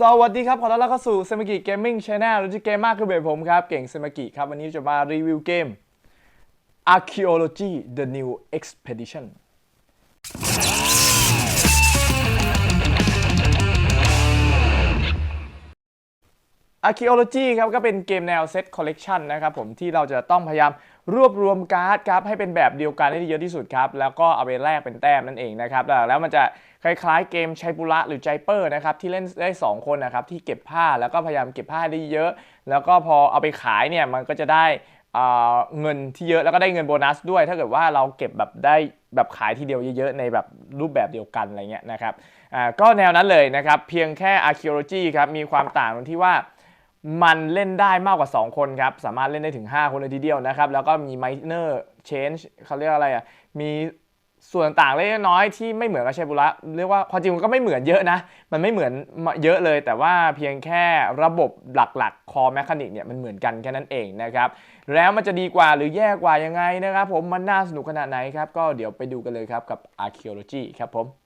สวัสดีครับขอต้อนรับเข้าสู่เซมากิเกมมิ่งช n แนลหรือที่เกมมากคือเบสผมครับ เก่งเซมากิครับ วันนี้จะมารีวิวเกม Archaeology The New Expedition Archaeology ครับก็เป็นเกมแนว Set Collection นะครับผมที่เราจะต้องพยายาม รวบรวมการ์ดครับให้เป็นแบบเดียวกันให้ได้เยอะที่สุดครับ แล้วก็เอาไปแลกเป็นแต้มนั่นเองนะครับ แล้วมันจะคล้ายๆเกมชัยปุระหรือใจเปอร์นะครับที่เล่นได้ 2 คนนะครับที่เก็บผ้าแล้วก็พยายามเก็บผ้าได้เยอะ แล้วก็พอเอาไปขายเนี่ยมันก็จะได้เงินที่เยอะแล้วก็ได้เงินโบนัสด้วย ถ้าเกิดว่าเราเก็บแบบได้แบบขายทีเดียวเยอะๆในแบบรูปแบบเดียวกันอะไรเงี้ยนะครับก็แนวนั้นเลยนะครับเพียงแค่ Archaeology ครับมีความต่างตรงที่ว่า มันเล่นได้มากกว่า 2 คนครับ สามารถเล่นได้ถึง 5 คนเลยทีเดียวนะครับ แล้วก็มี minor change เขาเรียกอะไรอะ มีส่วนต่างเล็กน้อยที่ไม่เหมือนกับเชบุระเรียกว่าความจริงมันก็ไม่เหมือนเยอะนะ มันไม่เหมือนเยอะเลย แต่ว่าเพียงแค่ระบบหลักๆ core mechanic เนี่ยมันเหมือนกันแค่นั้นเองนะครับ แล้วมันจะดีกว่าหรือแย่กว่ายังไงนะครับผมมันน่าสนุกขนาดไหนครับ ก็เดี๋ยวไปดูกันเลยครับกับ archaeology ครับผม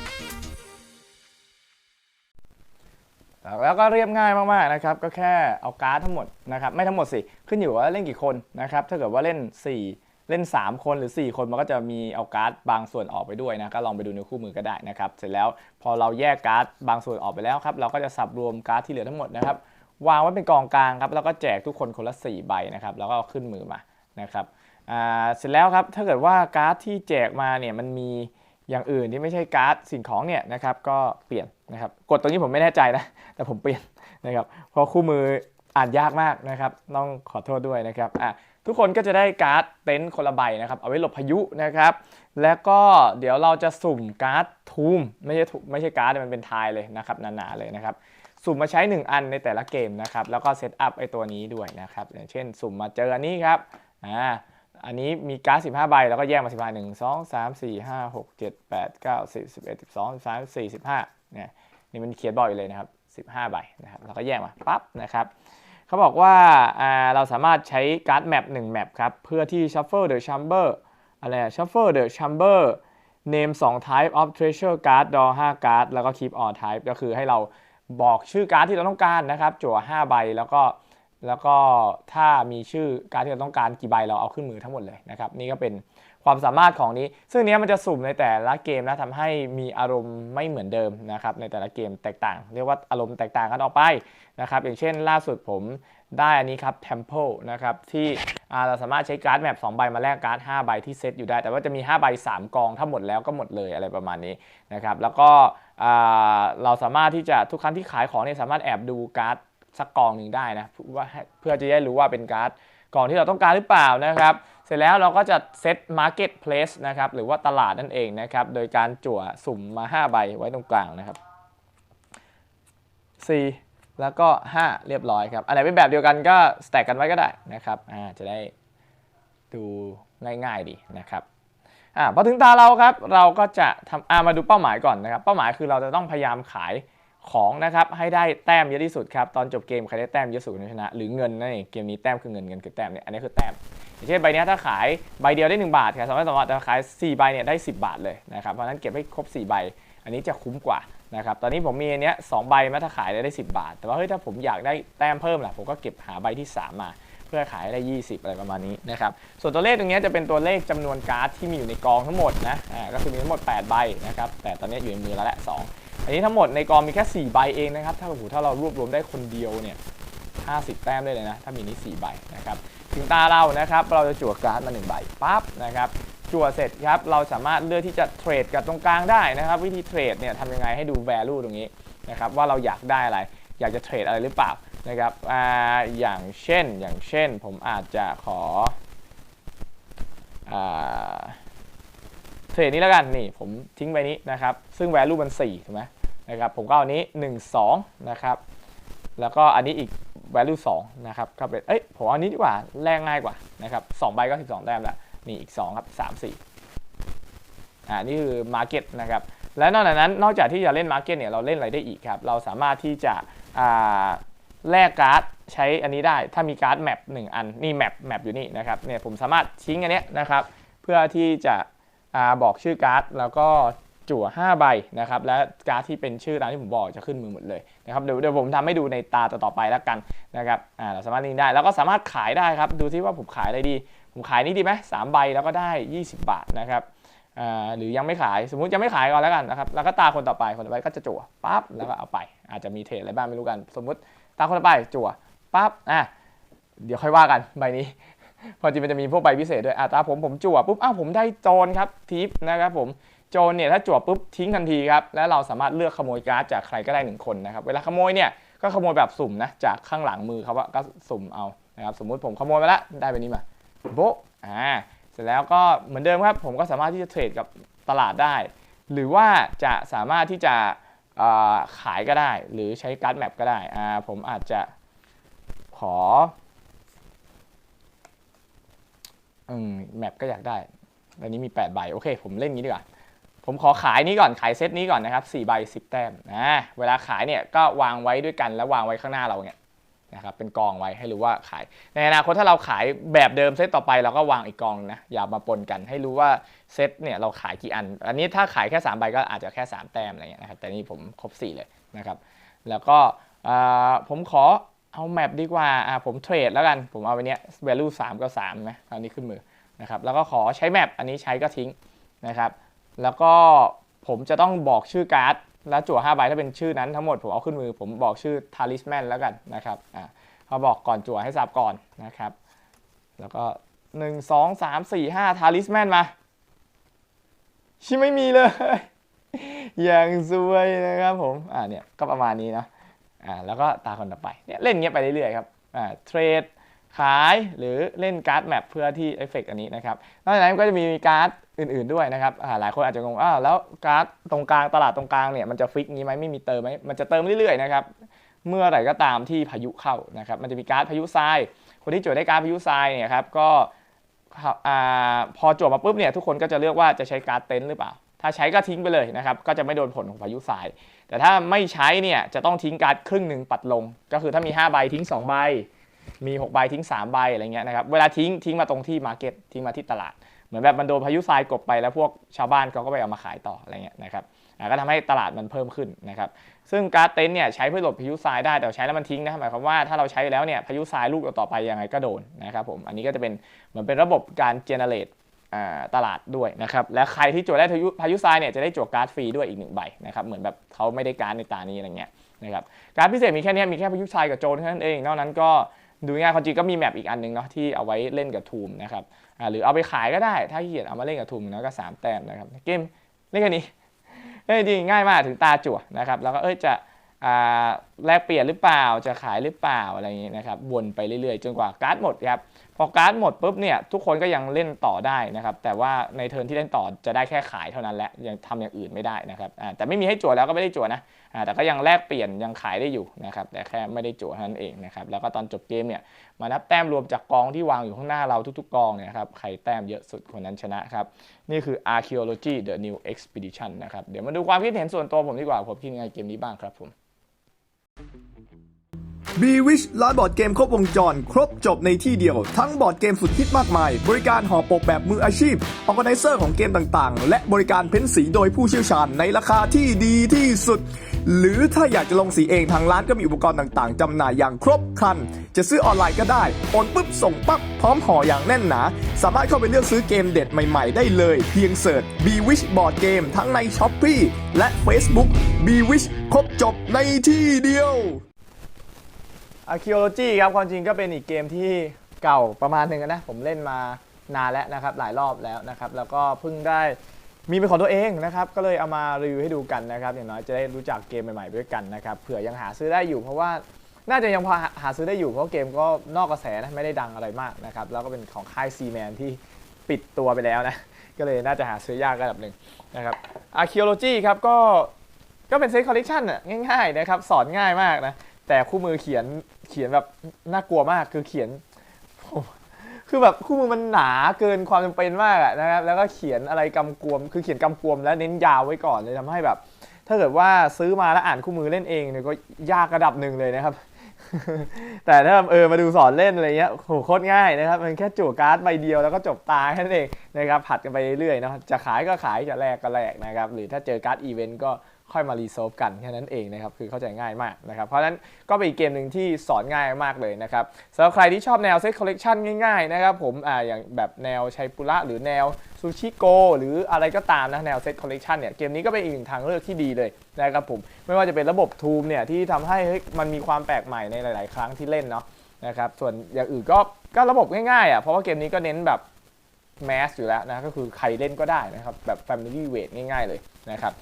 แล้วก็เรียบง่ายมากๆนะครับก็แค่เอาการ์ดทั้งหมดนะครับไม่ทั้งหมดสิขึ้นอยู่ว่าเล่นกี่คนนะครับถ้าเกิดว่าเล่น 4 เล่น 3 คนหรือ 4 คนมันก็จะมีเอาการ์ดบางส่วนออกไปด้วยนะก็ลองไปดูในคู่มือก็ได้นะครับเสร็จแล้วพอเราแยกการ์ดบางส่วนออกไปแล้วครับเราก็จะสับรวมการ์ดที่เหลือทั้งหมดนะครับวางไว้เป็นกองกลางครับแล้วก็แจกทุกคนคนละ 4 ใบนะครับแล้วก็ขึ้นมือมานะครับเสร็จแล้วครับถ้าเกิดว่าการ์ดที่แจกมาเนี่ยมันมี อย่างอื่นที่ไม่ใช่การ์ดสิ่งของเนี่ยนะครับก็เปลี่ยนนะครับกดตรงนี้ผมไม่แน่ใจนะแต่ผมเปลี่ยนนะครับเพราะคู่มืออ่านยากมากนะครับต้องขอโทษด้วยนะครับอะทุกคนก็จะได้การ์ดเต็นท์คนละใบนะครับเอาไว้หลบพายุนะครับแล้วก็เดี๋ยวเราจะสุ่มการ์ดทูมไม่ใช่ไม่ใช่การ์ดมันเป็นทายเลยนะครับหนาๆเลยนะครับสุ่มมาใช้ 1 อันในแต่ละเกมนะครับแล้วก็เซตอัพไอตัวนี้ด้วยนะครับอย่างเช่น สุ่มมาเจออันนี้ครับอ่า อันนี้มีการ์ด15 ใบ แล้วก็แยกมา 15 1 2 3 4 5 6 7 8 9 10 11 12 13 14 15เนี่ยนี่มันเขียนบอกอยู่เลยนะครับ 15 ใบนะครับแล้วก็แยกมาปั๊บนะครับเขาบอกว่าเราสามารถใช้การ์ดแมป1แมปครับ เพื่อที่ shuffle the chamber อะไร shuffle the chamber name 2 type of treasure card draw 5 card แล้วก็ keep all type ก็คือให้เราบอกชื่อการ์ดที่เราต้องการนะครับ จั่ว 5 ใบแล้วก็ แล้วก็ถ้ามีชื่อการที่เราต้องการกี่ใบเราเอาขึ้นมือทั้งหมดเลยนะครับนี่ก็เป็นความสามารถของนี้ ซึ่งเนี้ยมันจะสุ่มในแต่ละเกมนะทำให้มีอารมณ์ไม่เหมือนเดิมนะครับในแต่ละเกมแตกต่าง เรียกว่าอารมณ์แตกต่างกันออกไปนะครับอย่างเช่นล่าสุดผมได้อันนี้ครับ Temple นะครับที่เราสามารถใช้การ์ดแมป2ใบมาแลกการ์ด5ใบที่เซตอยู่ได้ แต่ว่าจะมี 5 ใบ 3 กอง ถ้าหมดแล้วก็หมดเลยอะไรประมาณนี้นะครับแล้วก็เราสามารถที่จะทุกครั้งที่ขายของเนี่ยสามารถแอบดูการ์ด สักกองหนึ่งได้นะว่าเพื่อจะได้รู้ว่าเป็นการ์ดกองที่เราต้องการหรือเปล่านะครับ เสร็จแล้วเราก็จะเซต market place นะครับหรือว่าตลาดนั่นเองนะครับ โดยการจั่วสุ่มมา 5 ใบไว้ตรงกลางนะครับ 4 แล้วก็ 5 เรียบร้อยครับ อันไหนเป็นแบบเดียวกันก็สแต็กกันไว้ก็ได้นะครับอ่าจะได้ดูง่ายๆดีนะครับอ่าพอถึงตาเราครับเราก็จะทำอ่ามาดูเป้าหมายก่อนนะครับ เป้าหมายคือเราจะต้องพยายามขาย ของนะครับให้ได้แต้มเยอะที่สุดครับตอนจบเกมใครได้แต้มเยอะสุดชนะ หรือเงินนั่นเองเกมนี้แต้มคือเงินเงินคือแต้มเนี่ยอันนี้คือแต้มอย่างเช่นใบนี้ถ้าขายใบเดียวได้ 1 บาทครับสามารถสามารถแต่ขาย 4 ใบเนี่ยได้ 10 บาทเลยนะครับเพราะนั้นเก็บให้ครบ 4 ใบ อันนี้จะคุ้มกว่านะครับตอนนี้ผมมีอันเนี้ยสใบมาถ้าขายได้ได้ 10 บาท แต่ว่าเฮ้ยถ้าผมอยากได้แต้มเพิ่มล่ะผมก็เก็บหาใบที่ 3 มา เพื่อขายได้ 20 อะไรประมาณนี้นะครับส่วนตัวเลขตรงนี้จะเป็นตัวเลขจำนวนการ์ดที่มีอยู่ในกองทั้งหมดนะอ่าก็คือมีทั้งหมด 8 ใบนะครับแต่ตอนนี้อยู่ในมือแล้วแหละ2 อันนี้ทั้งหมดในกองมีแค่ 4 ใบเองนะครับ ถ้าโอ้โหถ้าเรารวบรวมได้คนเดียวเนี่ย 50 แต้มได้เลยนะ ถ้ามีนี้4ใบนะครับ ถึงตาเรานะครับ เราจะจั่วการ์ดมา 1 ใบปั๊บนะครับ จั่วเสร็จครับ เราสามารถเลือกที่จะเทรดกับตรงกลางได้นะครับ วิธีเทรดเนี่ยทำยังไงให้ดู value ตรงนี้นะครับ ว่าเราอยากได้อะไร อยากจะเทรดอะไรหรือเปล่านะครับอ่าอย่างเช่น อย่างเช่น ผมอาจจะขออ่า เทรดนี้แล้วกันนี่ผมทิ้งไปนี้นะครับ ซึ่ง value มัน4ถูกไหมนะครับผมก็เอานี้ 1 2 นะครับ แล้วก็อันนี้อีก value 2 นะครับก็เป็นเอ้ยผมเอาอันนี้ดีกว่าแลกง่ายกว่านะครับ2ใบก็ 12 แต้มละนี่อีก 2 ครับ 3 4อ่านี่คือ market นะครับและนอกจากนั้นนอกจากที่จะเล่น market เนี่ยเราเล่นอะไรได้อีกครับ เราสามารถที่จะอ่าแลกการ์ดใช้อันนี้ได้ถ้ามีการ์ดแมปหนึ่งอันนี่แมปแมปอยู่นี่นะครับเนี่ยผมสามารถทิ้งอันเนี้ยนะครับ เพื่อที่จะ บอกชื่อการ์ดแล้วก็จั่ว5ใบนะครับและการ์ดที่เป็นชื่อตามที่ผมบอกจะขึ้นมือหมดเลยนะครับเดี๋ยวเดี๋ยวผมทำให้ดูในตาต่อไปแล้วกันนะครับอ่าเราสามารถนี้ได้แล้วก็สามารถขายได้ครับดูที่ว่าผมขายอะไรดี ผมขายนี่ดีไหมสามใบแล้วก็ได้ 20 บาทนะครับอ่าหรือยังไม่ขายสมมุติยังไม่ขายก่อนแล้วกันนะครับแล้วก็ตาคนต่อไปคนต่อไปก็จะจั่วปั๊บแล้วก็เอาไป อาจจะมีเทรดอะไรบ้างไม่รู้กัน สมมุติตาคนต่อไปจั่วปั๊บอะเดี๋ยวค่อยว่ากันใบนี้ พอจริงมันจะมีพวกใบพิเศษด้วยอะตาผมผมจั่วปุ๊บอ้าวผมได้โจรครับทิปนะครับผมโจรเนี่ยถ้าจั่วปุ๊บทิ้งทันทีครับแล้วเราสามารถเลือกขโมยการ์ดจากใครก็ได้หนึ่งคนนะครับเวลาขโมยเนี่ยก็ขโมยแบบสุ่มนะจากข้างหลังมือเขาว่าก็สุ่มเอานะครับสมมุติผมขโมยมาแล้วได้ใบนี้มาโบ๊ะอ่าเสร็จแล้วก็เหมือนเดิมครับผมก็สามารถที่จะเทรดกับตลาดได้ หรือว่าจะสามารถที่จะขายก็ได้ หรือใช้การ์ดแมปก็ได้อ่าผมอาจจะขอ อืมแมปก็อยากได้อันนี้มี8ใบโอเค ผมเล่นงี้ดีกว่า ผมขอขายนี้ก่อนขายเซตนี้ก่อนนะครับ4ใบ10 แต้มนะเวลาขายเนี่ยก็วางไว้ด้วยกันแล้ววางไว้ข้างหน้าเราเนี่ยนะครับเป็นกองไว้ให้รู้ว่าขาย ในอนาคตถ้าเราขายแบบเดิมเซตต่อไปเราก็วางอีกกองนะอย่ามาปนกันให้รู้ว่าเซตเนี่ยเราขายกี่อัน อันนี้ถ้าขายแค่3ใบก็อาจจะแค่ 3 แต้มอะไรเงี้ยนะครับแต่นี่ผมครบ 4 เลยนะครับแล้วก็ผมขอ เอาแมปดีกว่าอ่าผมเทรดแล้วกัน ผมเอาไปเนี้ย value 3ก็3ไหมคราวนี้ขึ้นมือนะครับ แล้วก็ขอใช้แมปอันนี้ใช้ก็ทิ้งนะครับ แล้วก็ผมจะต้องบอกชื่อการ์ด แล้วจั่ว5ใบถ้าเป็นชื่อนั้นทั้งหมดผมเอาขึ้นมือ ผมบอกชื่อ talisman แล้วกันนะครับอ่าเขาบอกก่อนจั่วให้ทราบก่อนนะครับ แล้วก็1 2 3 4 5 talisman มา ชิไม่มีเลย อย่างซวยนะครับผม อ่าเนี่ย ก็ประมาณนี้นะ อ่าแล้วก็ตาคนต่อไปเนี่ยเล่นเงี้ยไปเรื่อยๆครับอ่าเทรดขายหรือเล่นการ์ดแมปเพื่อที่เอฟเฟกอันนี้นะครับนอกจากนั้นก็จะมีการ์ดอื่นๆด้วยนะครับอ่าหลายคนอาจจะงงอ้าวแล้วการ์ดตรงกลางตลาดตรงกลางเนี่ยมันจะฟิกงี้ไหมไม่มีเติมไหมมันจะเติมเรื่อยๆนะครับเมื่อไหร่ก็ตามที่พายุเข้านะครับมันจะมีการ์ดพายุทราย คนที่จดได้การ์ดพายุทรายเนี่ยครับก็อ่าพอจดมาปุ๊บเนี่ยทุกคนก็จะเลือกว่าจะใช้การ์ดเต็นท์หรือเปล่า ถ้าใช้ก็ทิ้งไปเลยนะครับ ก็จะไม่โดนผลของพายุทราย แต่ถ้าไม่ใช้เนี่ยจะต้องทิ้งการ์ดครึ่งหนึ่งปัดลง ก็คือถ้ามี 5 ใบทิ้ง 2 ใบ มี 6 ใบทิ้ง 3 ใบอะไรเงี้ยนะครับ เวลาทิ้งทิ้งมาตรงที่มาร์เก็ตทิ้งมาที่ตลาด เหมือนแบบมันโดนพายุทรายกบไปแล้วพวกชาวบ้านเขาก็ไปเอามาขายต่ออะไรเงี้ยนะครับก็ทำให้ตลาดมันเพิ่มขึ้นนะครับ ซึ่งการ์ดเต็นท์เนี่ยใช้เพื่อหลบพายุทรายได้แต่ใช้แล้วมันทิ้งนะหมายความว่าถ้าเราใช้แล้วเนี่ยพายุทรายลูกต่อไปยังไงก็โดนนะครับผมอันนี้ก็จะเป็นเหมือนเป็นระบบการเจเนเรต ตลาดด้วยนะครับ และใครที่จดได้พายุพายุทรายเนี่ยจะได้จดการ์ดฟรีด้วยอีกหนึ่งใบนะครับ เหมือนแบบเขาไม่ได้การ์ดในตานี้อะไรเงี้ยนะครับ การ์ดพิเศษมีแค่นี้มีแค่พายุทรายกับโจรแค่านั้นเอง นอกนั้นก็ดูง่ายความจริงก็มีแมปอีกอันหนึงเนาะที่เอาไว้เล่นกับทูมนะครับหรือเอาไปขายก็ได้ ถ้าขี้เกียจเอามาเล่นกับทูมนะก็สามแต้มนะครับ เกมเล่นแค่นี้เฮ้จริงง่ายมากถึงตาจั่วนะครับ แล้วก็เอ้ยจะแลกเปลี่ยนหรือเปล่าจะขายหรือเปล่าอะไรอย่างนี้นะครับวนไปเรื่อยๆ จนกว่าการ์ดหมดครับ อการ์ดหมดปุ๊บเนี่ยทุกคนก็ยังเล่นต่อได้นะครับ แต่ว่าในเทิร์นที่เล่นต่อจะได้แค่ขายเท่านั้นแหละยังทำอย่างอื่นไม่ได้นะครับแต่ไม่มีให้จั่วแล้วก็ไม่ได้จั่วนะแต่ก็ยังแลกเปลี่ยนยังขายได้อยู่นะครับแต่แค่ไม่ได้จั่วเท่านั้นเองนะครับแล้วก็ตอนจบเกมเนี่ยมานับแต้มรวมจากกองที่วางอยู่ข้างหน้าเราทุกๆกองเนี่ยครับใครแต้มเยอะสุดคนนั้นชนะครับนี่คือ Archaeology The New Expedition นะครับเดี๋ยวมาดูความคิดเห็นส่วนตัวผมดีกว่าผมคิดยังไงเกมนี้บ้างครับผม b w i s h ร้านบอร์ดเกมครบวงจร ครบจบในที่เดียว ทั้งบอร์ดเกมสุดฮิตมากมาย บริการห่อปกแบบมืออาชีพออ g a แก z เซอร์ของเกมต่างๆ และบริการเพ้นสีโดยผู้เชี่ยวชาญในราคาที่ดีที่สุด หรือถ้าอยากจะลงสีเองทางร้านก็มีอุปกรณ์ต่างๆจำหน่ายอย่างครบครัน จะซื้อออนไลน์ก็ได้โอนปุ๊บส่งปั๊บพร้อมห่ออย่างแน่นหนา สามารถเข้าไปเลือกซื้อเกมเด็ดใหม่ๆ ได้เลย เพียงเสิร์ช b w i s h Board Game ทั้งใน s h อ p e e และ Facebook b w i s h ครบจบในที่เดียว Archaeology ครับความจริงก็เป็นอีกเกมที่เก่าประมาณหนึ่งนะ ผมเล่นมานานแล้วนะครับ หลายรอบแล้วนะครับ แล้วก็เพิ่งได้มีเป็นของตัวเองนะครับ ก็เลยเอามารีวิวให้ดูกันนะครับ อย่างน้อยจะได้รู้จักเกมใหม่ๆด้วยกันนะครับ เผื่อยังหาซื้อได้อยู่เพราะว่าน่าจะยังพอหาซื้อได้อยู่เพราะเกมก็นอกกระแสนะไม่ได้ดังอะไรมากนะครับ แล้วก็เป็นของค่ายซีแมนที่ปิดตัวไปแล้วนะ ก็เลยน่าจะหาซื้อยากระดับหนึ่งนะครับ Archaeology ครับก็ก็เป็นเซตคอลเลกชันอะง่ายๆนะครับ สอนง่ายมากนะ แต่คู่มือเขียนเขียนแบบน่ากลัวมากคือเขียน คือแบบคู่มือมันหนาเกินความจำเป็นมากอะนะครับแล้วก็เขียนอะไรกำกวม คือเขียนกำกวมแล้วเน้นยาวไว้ก่อนเลยทำให้แบบ ถ้าเกิดว่าซื้อมาแล้วอ่านคู่มือเล่นเองเนี่ยก็ยากระดับหนึ่งเลยนะครับ แต่ถ้าเออมาดูสอนเล่นอะไรเงี้ยโหโคตรง่ายนะครับ มันแค่จั่วการ์ดใบเดียวแล้วก็จบตาแค่นั้นเองนะครับผัดกันไปเรื่อยๆนะจะขายก็ขายจะแลกก็แลกนะครับหรือถ้าเจอการ์ดอีเวนต์ก็ ค่อยมารีโซฟกันแค่นั้นเองนะครับคือเข้าใจง่ายมากนะครับเพราะฉะนั้นก็เป็นอีกเกมหนึ่งที่สอนง่ายมากเลยนะครับสำหรับใครที่ชอบแนวเซตคอลเลกชันง่ายๆนะครับผมอ่าอย่างแบบแนวชัยปุระหรือแนวซูชิโกหรืออะไรก็ตามนะแนวเซตคอลเลกชันเนี่ยเกมนี้ก็เป็นอีกหนึ่งทางเลือกที่ดีเลยนะครับผมไม่ว่าจะเป็นระบบทูมเนี่ยที่ทำให้เฮ้ยมันมีความแปลกใหม่ในหลาย ๆ ครั้งที่เล่นเนาะนะครับส่วนอย่างอื่นก็ก็ระบบง่ายๆอะเพราะว่าเกมนี้ก็เน้นแบบแมสอยู่แล้วนะก็คือใครเล่นก็ได้นะครับแบบ Family Weight ง่ายๆเลยนะครับ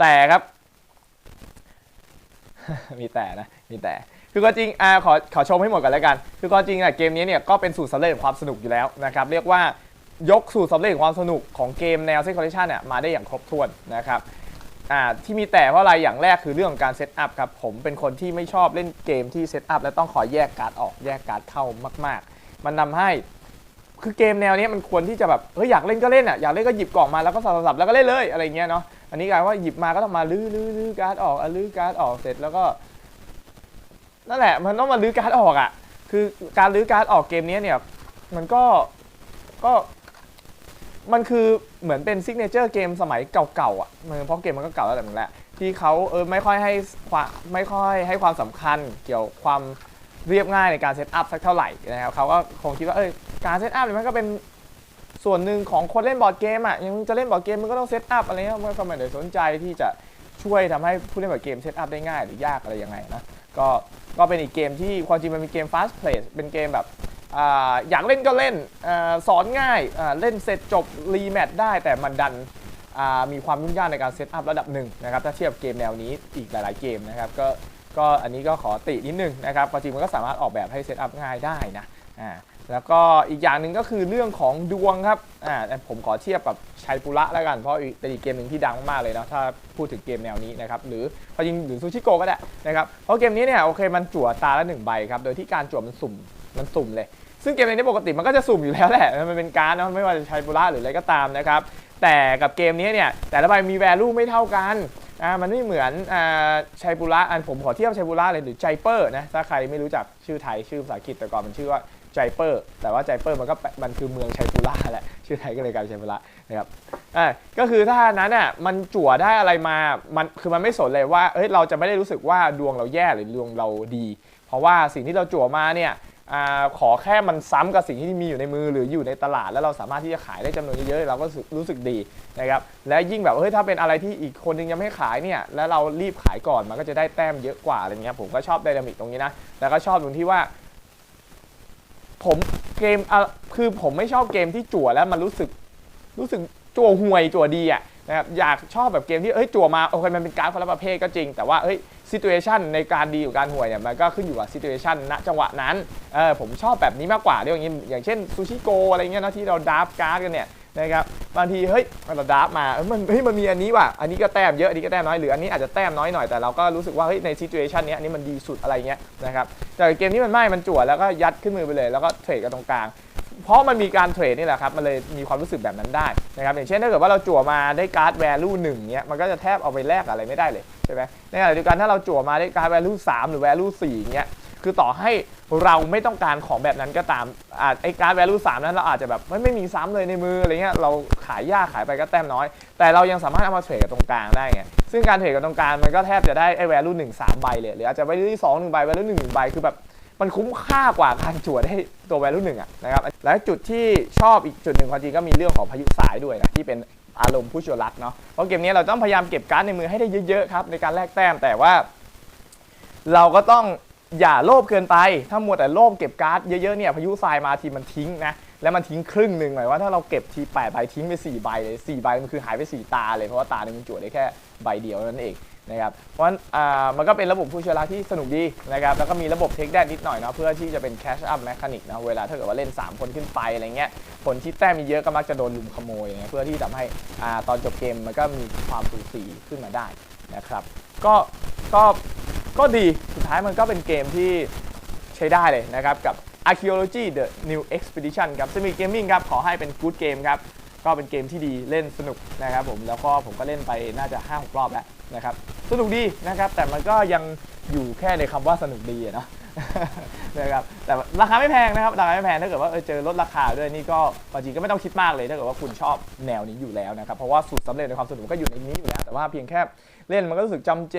แต่ครับ มีแต่นะ มีแต่ คือก็จริงอ่าขอขอชมให้หมดกันแล้วกัน คือก็จริงอะเกมนี้เนี่ยก็เป็นสูตรสำเร็จของความสนุกอยู่แล้วนะครับ เรียกว่ายกสูตรสำเร็จของความสนุกของเกมแนวเซ c คอลเลชันเนี่ยมาได้อย่างครบถ้วนนะครับอ่าที่มีแต่เพราะอะไรอย่างแรกคือเรื่องของการเซตอัพครับผมเป็นคนที่ไม่ชอบเล่นเกมที่เซตอัพแล้วต้องขอแยกการ์ดออกแยกการ์ดเข้ามาก ๆ มันนำให้คือเกมแนวเนี้ยมันควรที่จะแบบเฮ้ยอยากเล่นก็เล่นอะอยากเล่นก็หยิบกล่องมาแล้วก็สับๆแล้วก็เล่นเลยอะไรเงี้ยเนาะ อันนี้กลายว่าหยิบมาก็ต้องมาลื้อลื้อลื้อการ์ดออกอะลื้อการ์ดออกเสร็จแล้วก็นั่นแหละมันต้องมาลื้อการ์ดออกอะ คือการลื้อการ์ดออกเกมนี้เนี่ยมันก็ก็มันคือเหมือนเป็นซิกเนเจอร์เกมสมัยเก่าๆอะมันเพราะเกมมันก็เก่าแล้วแต่นึงแหละที่เขาเออไม่ค่อยให้ความไม่ค่อยให้ความสำคัญเกี่ยวความเรียบง่ายในการเซตอัพสักเท่าไหร่นะครับเขาก็คงคิดว่าเออการเซตอัพเนี่ยมันก็เป็น ส่วนหนึ่งของคนเล่นบอร์ดเกมอะยังจะเล่นบอร์ดเกมมันก็ต้องเซตอัพอะไรเงี้ยมันก็ไม่ได้สนใจที่จะช่วยทำให้ผู้เล่นบอร์ดเกมเซตอัพได้ง่ายหรือยากอะไรยังไงนะก็ก็เป็นอีกเกมที่ความจริงมันเป็นเกม fast play เป็นเกมแบบออยากเล่นก็เล่นอสอนง่ายเล่นเสร็จจบรีแมตช์ได้แต่มันดันมีความยุ่งยากในการเซตอัพระดับหนึ่งนะครับถ้าเทียบเกมแนวนี้อีกหลาย ๆ เกมนะครับก็ก็อันนี้ก็ขอตินิดนึงนะครับความจริงมันก็สามารถออกแบบให้เซตอัพง่ายได้นะ อ่าแล้วก็อีกอย่างหนึ่งก็คือเรื่องของดวงครับอ่าแต่ผมขอเทียบกับชัยปุระแล้วกัน เพราะเป็นอีกเกมหนึ่งที่ดังมากเลยนะถ้าพูดถึงเกมแนวนี้นะครับหรือความจริงหรือซูชิโกก็ได้นะครับเพราะเกมนี้เนี่ยโอเคมันจั่วตาละหนึ่งใบครับโดยที่การจั่วมันสุ่มมันสุ่มเลย ซึ่งเกมในนี้ปกติมันก็จะสุ่มอยู่แล้วแหละมันเป็นการ์ดนะไม่ว่าจะใช้บุระหรืออะไรก็ตามนะครับแต่กับเกมนี้เนี่ยแต่ละใบมี value ไม่เท่ากันอ่ามันไม่เหมือนอ่าชัยบุระอันผมขอเทียบชัยบุระเลยหรือไจเปอร์นะถ้าใครไม่รู้จักชื่อไทยชื่อภาษาอังกฤษแต่ก่อนมันชื่อว่า ไจเปอร์แต่ว่าไจเปอร์มันก็มันคือเมืองชัยบุระแหละชื่อไทยก็เลยกลายเป็นชัยบุระนะครับอ่าก็คือถ้านั้นอะมันจั่วได้อะไรมามันคือมันไม่สนเลยว่าเฮ้ยเราจะไม่ได้รู้สึกว่าดวงเราแย่หรือดวงเราดี เพราะว่าสิ่งที่เราจั่วมาเนี่ยอาขอแค่มันซ้ำกับสิ่งที่มีอยู่ในมือหรืออยู่ในตลาด แล้วเราสามารถที่จะขายได้จำนวนเยอะๆเราก็รู้สึกรู้สึกดีนะครับและยิ่งแบบเฮ้ยถ้าเป็นอะไรที่อีกคนนึงยังไม่ขายเนี่ยแล้วเรารีบขายก่อนมันก็จะได้แต้มเยอะกว่าอะไรเงี้ยผมก็ชอบไดนามิกตรงนี้นะแล้วก็ชอบตรงที่ว่า ผมเกมอะคือผมไม่ชอบเกมที่จั่วแล้วมันรู้สึกรู้สึกจั่วห่วยจั่วดีอะนะครับอยากชอบแบบเกมที่เอ้ยจั่วมาโอเคมันเป็นการ์ดคนละประเภทก็จริง แต่ว่าเอ้ยซิตูเอชันในการดีกับการห่วยเนี่ยมันก็ขึ้นอยู่กับซิตูเอชันณจังหวะนั้นเออผมชอบแบบนี้มากกว่าเรื่องอย่างนี้อย่างเช่นซูชิโกอะไรเงี้ยนะที่เราดับการ์ดกันเนี่ย นะครับบางทีเฮ้ยเราดราฟมาเอ้ยมันเฮ้ยมันมีอันนี้ว่ะอันนี้ก็แต้มเยอะอันนี้ก็แต้มน้อยหรืออันนี้อาจจะแต้มน้อยหน่อยแต่เราก็รู้สึกว่าเฮ้ยในซิ t u เ t ชันนี้อันนี้มันดีสุดอะไรเงี้ยนะครับแต่เกมนี้มันไม่มันจั่วแล้วก็ยัดขึ้นมือไปเลย แล้วก็เทรดกันตรงกลางเพราะมันมีการเทรดนี่แหละครับมันเลยมีความรู้สึกแบบนั้นได้นะครับอย่างเช่นถ้าเกิดว่าเราจั่วมาได้การ์ด value หนึ่งเนี้ยมันก็จะแทบเอาไปแลกอะไรไม่ได้เลยใช่ไหมในขณะเดียวกันถ้าเราจั่วมาได้การ์ด value 3หรือ value 4เงี้ย คือต่อให้เราไม่ต้องการของแบบนั้นก็ตามอาจไอ้การ์ด value 3 นั้นเราอาจจะแบบไม่ไม่มีซ้ำเลยในมืออะไรเงี้ยเราขายยากขายไปก็แต้มน้อย แต่เรายังสามารถเอามาเทรดกับตรงกลางได้ไงซึ่งการเทรดกับตรงกลางมันก็แทบจะได้ไอ้ value 1 3ใบเลยหรืออาจจะ value 2 1ใบ value 1 1ใบคือแบบมันคุ้มค่ากว่าการจั่วได้ตัว value หนึ่งอะนะครับและจุดที่ชอบอีกจุดหนึ่งความจริงก็มีเรื่องของพายุสายด้วยนะที่เป็นอารมณ์ผู้ชวรักเนาะเพราะเกมนี้เราต้องพยายามเก็บการ์ดในมือให้ได้เยอะๆครับในการแลกแต้มแต่ว่า เราก็ต้อง อย่าโลภเกินไป ถ้ามัวแต่โลภเก็บการ์ดเยอะๆเนี่ยพายุทรายมาทีมันทิ้งนะ แล้วมันทิ้งครึ่งหนึ่งหมายว่าถ้าเราเก็บที8ใบทิ้งไป 4 ใบเลย 4 ใบมันคือหายไป 4 ตาเลย เพราะว่าตาหนึ่งมันจั่วได้แค่ใบเดียวนั่นเองนะครับเพราะฉะนั้นมันก็เป็นระบบผู้เชื้อราที่สนุกดีนะครับแล้วก็มีระบบเทคได้นิดหน่อยเนาะเพื่อที่จะเป็นแคชอัพแมคานิกนะเวลาถ้าเกิดว่าเล่น 3 คนขึ้นไปอะไรเงี้ยคนที่แต้มมีเยอะก็มักจะโดนลุมขโมยนะเพื่อที่ทำให้ตอนจบเกมมันก็มีความสูสีขึ้นมาได้นะครับก็ก็ ก็ดีสุดท้ายมันก็เป็นเกมที่ใช้ได้เลยนะครับ กับ Archaeology The New Expedition ครับ Semi Gaming ครับ ขอให้เป็น good game ครับ ก็เป็นเกมที่ดีเล่นสนุกนะครับผมแล้วก็ผมก็เล่นไปน่าจะ5-6รอบแล้วนะครับ สนุกดีนะครับ แต่มันก็ยังอยู่แค่ในคำว่าสนุกดีอะเนาะนะครับแต่ราคาไม่แพงนะครับราคาไม่แพงถ้าเกิดว่าเออเจอลดราคาด้วยนี่ก็จริงก็ไม่ต้องคิดมากเลยถ้าเกิดว่าคุณชอบแนวนี้อยู่แล้วนะครับเพราะว่าสูตรสำเร็จในความสนุกก็อยู่ในนี้อยู่แล้ว แต่ว่าเพียงแค่เล่นมันก็รู้สึกจำเจ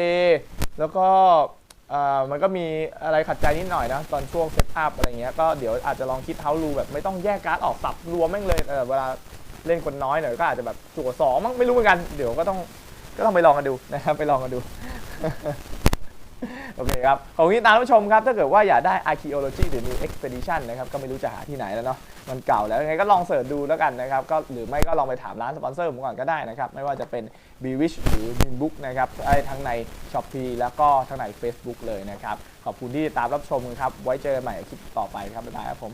แล้วก็มันก็มีอะไรขัดใจนิดหน่อยนะ ตอนช่วงเซตอัพอะไรเงี้ยก็เดี๋ยวอาจจะลองคิดเท้ารูแบบไม่ต้องแยกการ์ดออกสับรวมแม่งเลยเออเวลาเล่นคนน้อยหน่อยก็อาจจะแบบจั่วสองมั้งไม่รู้เหมือนกัน เดี๋ยวก็ต้องก็ต้องไปลองกันดูนะครับไปลองกันดู โอเคครับ ขอบคุณที่ตามรับชมครับ ถ้าเกิดว่าอยากได้ Archaeology หรือ New Expedition นะครับ ก็ไม่รู้จะหาที่ไหนแล้วเนาะ มันเก่าแล้วยังไงก็ลองเสิร์ชดูแล้วกันนะครับก็หรือไม่ก็ลองไปถามร้านสปอนเซอร์ผมก่อนก็ได้นะครับ ไม่ว่าจะเป็น b ีวิชหรือ b i n Book นะครับได้ทั้งใน s h อ p e e แล้วก็ทั้งใน Facebook เลยนะครับ ขอบคุณที่ตามรับชมครับ ไว้เจอกันใหม่คลิปต่อไปครับบ๊ายบายครับผม